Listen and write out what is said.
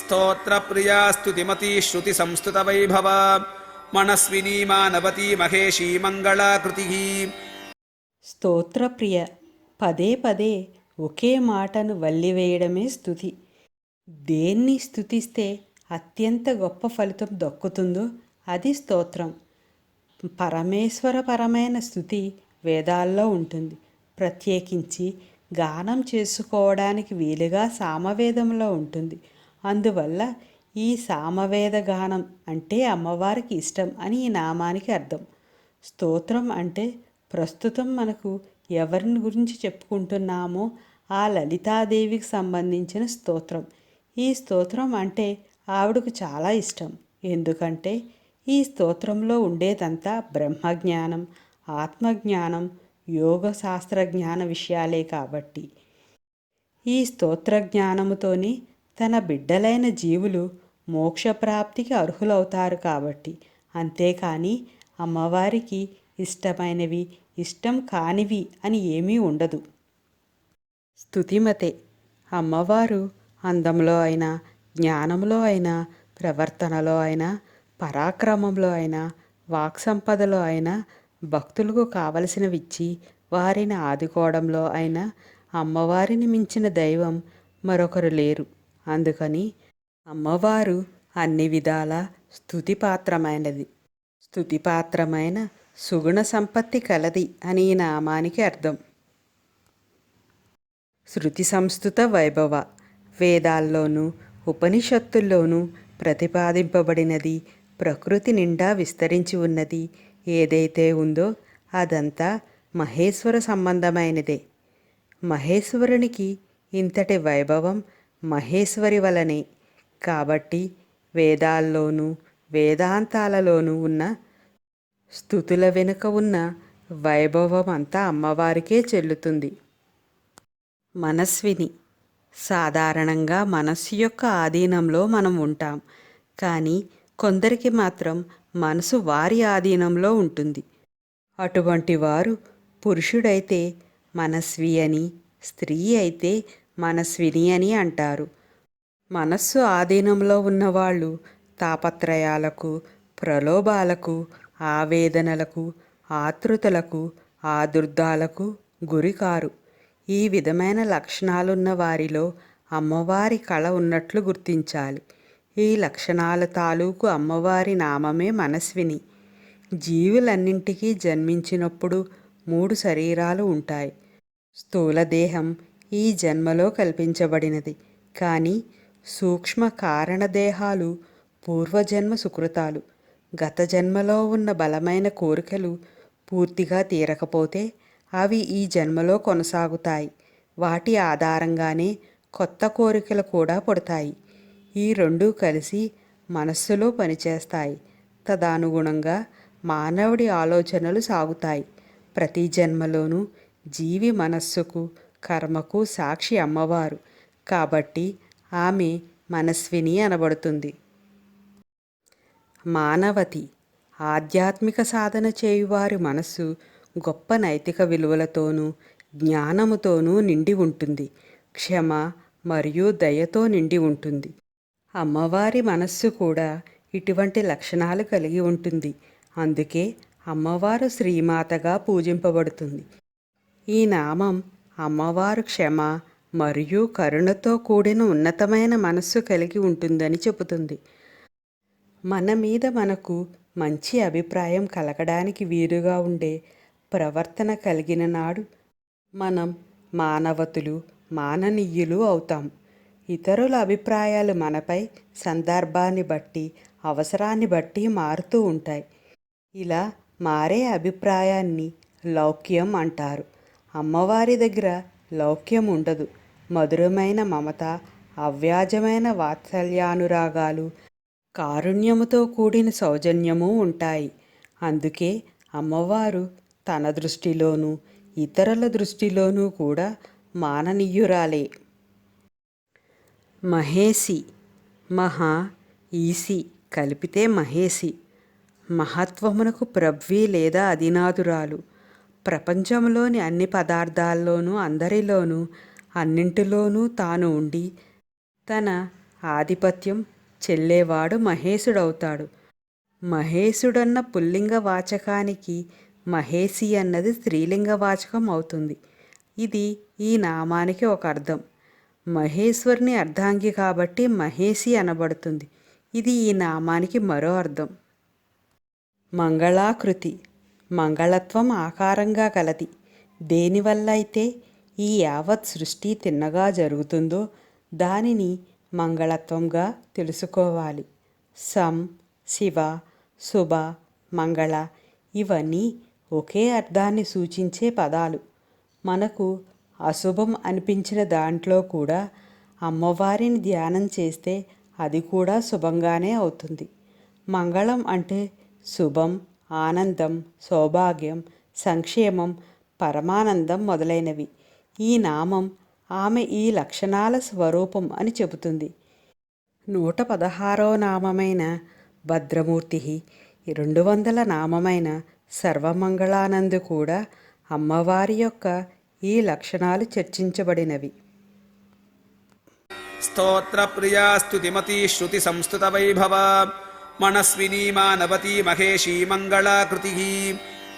స్తోత్రప్రియా స్తుతిమతీ శృతి సంస్థుత వైభవ. మనస్వినీ మానవతీ మహేషీ మంగళాకృతి స్తోత్రప్రియ పదే పదే ఒకే మాటను వల్లివేయడమే స్థుతి దేన్ని స్థుతిస్తే అత్యంత గొప్ప ఫలితం దక్కుతుందో అది స్తోత్రం. పరమేశ్వరపరమైన స్థుతి వేదాల్లో ఉంటుంది. ప్రత్యేకించి గానం చేసుకోవడానికి వీలుగా సామవేదంలో ఉంటుంది. అందువల్ల ఈ సామవేద గానం అంటే అమ్మవారికి ఇష్టం అని ఈ నామానికి అర్థం. స్తోత్రం అంటే ప్రస్తుతం మనకు ఎవరిని గురించి చెప్పుకుంటున్నామో ఆ లలితాదేవికి సంబంధించిన స్తోత్రం. ఈ స్తోత్రం అంటే ఆవిడకు చాలా ఇష్టం. ఎందుకంటే ఈ స్తోత్రంలో ఉండేదంతా బ్రహ్మజ్ఞానం ఆత్మజ్ఞానం యోగ శాస్త్ర జ్ఞాన విషయాలే కాబట్టి. ఈ స్తోత్ర జ్ఞానముతోనే తన బిడ్డలైన జీవులు మోక్షప్రాప్తికి అర్హులవుతారు కాబట్టి. అంతేకాని అమ్మవారికి ఇష్టమైనవి ఇష్టం కానివి అని ఏమీ ఉండదు. స్థుతిమతే అమ్మవారు అందంలో అయినా జ్ఞానంలో అయినా ప్రవర్తనలో అయినా పరాక్రమంలో అయినా వాక్ సంపదలో అయినా భక్తులకు కావలసినవిచ్చి వారిని ఆదుకోవడంలో అయినా అమ్మవారిని మించిన దైవం మరొకరు లేరు. అందుకని అమ్మవారు అన్ని విధాల స్థుతిపాత్రమైనది స్థుతిపాత్రమైన సుగుణ సంపత్తి కలది అని ఈ నామానికి అర్థం. శృతి సంస్థుత వైభవ వేదాల్లోనూ ఉపనిషత్తుల్లోనూ ప్రతిపాదింపబడినది ప్రకృతి నిండా విస్తరించి ఉన్నది ఏదైతే ఉందో అదంతా మహేశ్వర సంబంధమైనదే. మహేశ్వరునికి ఇంతటి వైభవం మహేశ్వరి వలనే. కాబట్టి వేదాల్లోనూ వేదాంతాలలోనూ ఉన్న స్థుతుల వెనుక ఉన్న వైభవం అంతా అమ్మవారికే చెల్లుతుంది. మనస్విని. సాధారణంగా మనస్సు యొక్క ఆధీనంలో మనం ఉంటాం. కానీ కొందరికి మాత్రం మనసు వారి ఆధీనంలో ఉంటుంది. అటువంటి వారు పురుషుడైతే మనస్వి అని స్త్రీ అయితే మనస్విని అని అంటారు. మనస్సు ఆధీనంలో ఉన్నవాళ్ళు తాపత్రయాలకు ప్రలోభాలకు ఆవేదనలకు ఆతృతలకు ఆదుర్దాలకు గురికారు. ఈ విధమైన లక్షణాలున్న వారిలో అమ్మవారి కళ ఉన్నట్లు గుర్తించాలి. ఈ లక్షణాల తాలూకు అమ్మవారి నామమే మనస్విని. జీవులన్నింటికీ జన్మించినప్పుడు మూడు శరీరాలు ఉంటాయి. స్థూలదేహం ఈ జన్మలో కల్పించబడినది. కానీ సూక్ష్మ కారణదేహాలు పూర్వజన్మ సుకృతాలు గత జన్మలో ఉన్న బలమైన కోరికలు పూర్తిగా తీరకపోతే అవి ఈ జన్మలో కొనసాగుతాయి. వాటి ఆధారంగానే కొత్త కోరికలు కూడా పుడతాయి. ఈ రెండూ కలిసి మనస్సులో పనిచేస్తాయి. తదనుగుణంగా మానవుడి ఆలోచనలు సాగుతాయి. ప్రతి జన్మలోనూ జీవి మనస్సుకు కర్మకు సాక్షి అమ్మవారు. కాబట్టి ఆమె మనస్విని అనబడుతుంది. మానవతి ఆధ్యాత్మిక సాధన చేయువారి మనస్సు గొప్ప నైతిక విలువలతోనూ జ్ఞానముతోనూ నిండి ఉంటుంది. క్షమ మరియు దయతో నిండి ఉంటుంది. అమ్మవారి మనస్సు కూడా ఇటువంటి లక్షణాలు కలిగి ఉంటుంది. అందుకే అమ్మవారు శ్రీమాతగా పూజింపబడుతుంది. ఈ నామం అమ్మవారు క్షమ మరియు కరుణతో కూడిన ఉన్నతమైన మనస్సు కలిగి ఉంటుందని చెబుతుంది. మన మీద మనకు మంచి అభిప్రాయం కలగడానికి వీలుగా ఉండే ప్రవర్తన కలిగిన నాడు మనం మానవతులు మాననీయులు అవుతాం. ఇతరుల అభిప్రాయాలు మనపై సందర్భాన్ని బట్టి అవసరాన్ని బట్టి మారుతూ ఉంటాయి. ఇలా మారే అభిప్రాయాన్ని లౌక్యం అంటారు. అమ్మవారి దగ్గర లౌక్యం ఉండదు. మధురమైన మమత అవ్యాజమైన వాత్సల్యానురాగాలు కారుణ్యముతో కూడిన సౌజన్యము ఉంటాయి. అందుకే అమ్మవారు తన దృష్టిలోనూ ఇతరుల దృష్టిలోనూ కూడా మాననీయురాలే. మహేసి మహా ఈసి కలిపితే మహేసి మహత్వమునకు ప్రవ్వి లేదా అధినాథురాలు ప్రపంచంలోని అన్ని పదార్థాల్లోనూ అందరిలోనూ అన్నింటిలోనూ తాను ఉండి తన ఆధిపత్యం చెల్లేవాడు మహేశుడవుతాడు. మహేశుడన్న పుల్లింగ వాచకానికి మహేసి అన్నది స్త్రీలింగ వాచకం అవుతుంది. ఇది ఈ నామానికి ఒక అర్థం. మహేశ్వరుని అర్ధాంగి కాబట్టి మహేసి అనబడుతుంది. ఇది ఈ నామానికి మరో అర్థం. మంగళాకృతి. మంగళత్వం ఆకారంగా కలది. దేనివల్ల అయితే ఈ యావత్ సృష్టి తిన్నగా జరుగుతుందో దానిని మంగళత్వంగా తెలుసుకోవాలి. సం శివ శుభ మంగళ ఇవన్నీ ఒకే అర్థాన్ని సూచించే పదాలు. మనకు అశుభం అనిపించిన దాంట్లో కూడా అమ్మవారిని ధ్యానం చేస్తే అది కూడా శుభంగానే అవుతుంది. మంగళం అంటే శుభం ఆనందం సౌభాగ్యం సంక్షేమం పరమానందం మొదలైనవి. ఈ నామం ఆమె ఈ లక్షణాల స్వరూపం అని చెబుతుంది. నూట పదహారో నామమైన భద్రమూర్తి రెండు వందల నామమైన సర్వమంగళానందు కూడా అమ్మవారి యొక్క ఈ లక్షణాలు చర్చించబడినవి. స్తోత్రప్రియా స్తుతిమతి శృతి సంస్థుత వైభవ मनस्विनी मा महेशी मङ्गलाकृतिः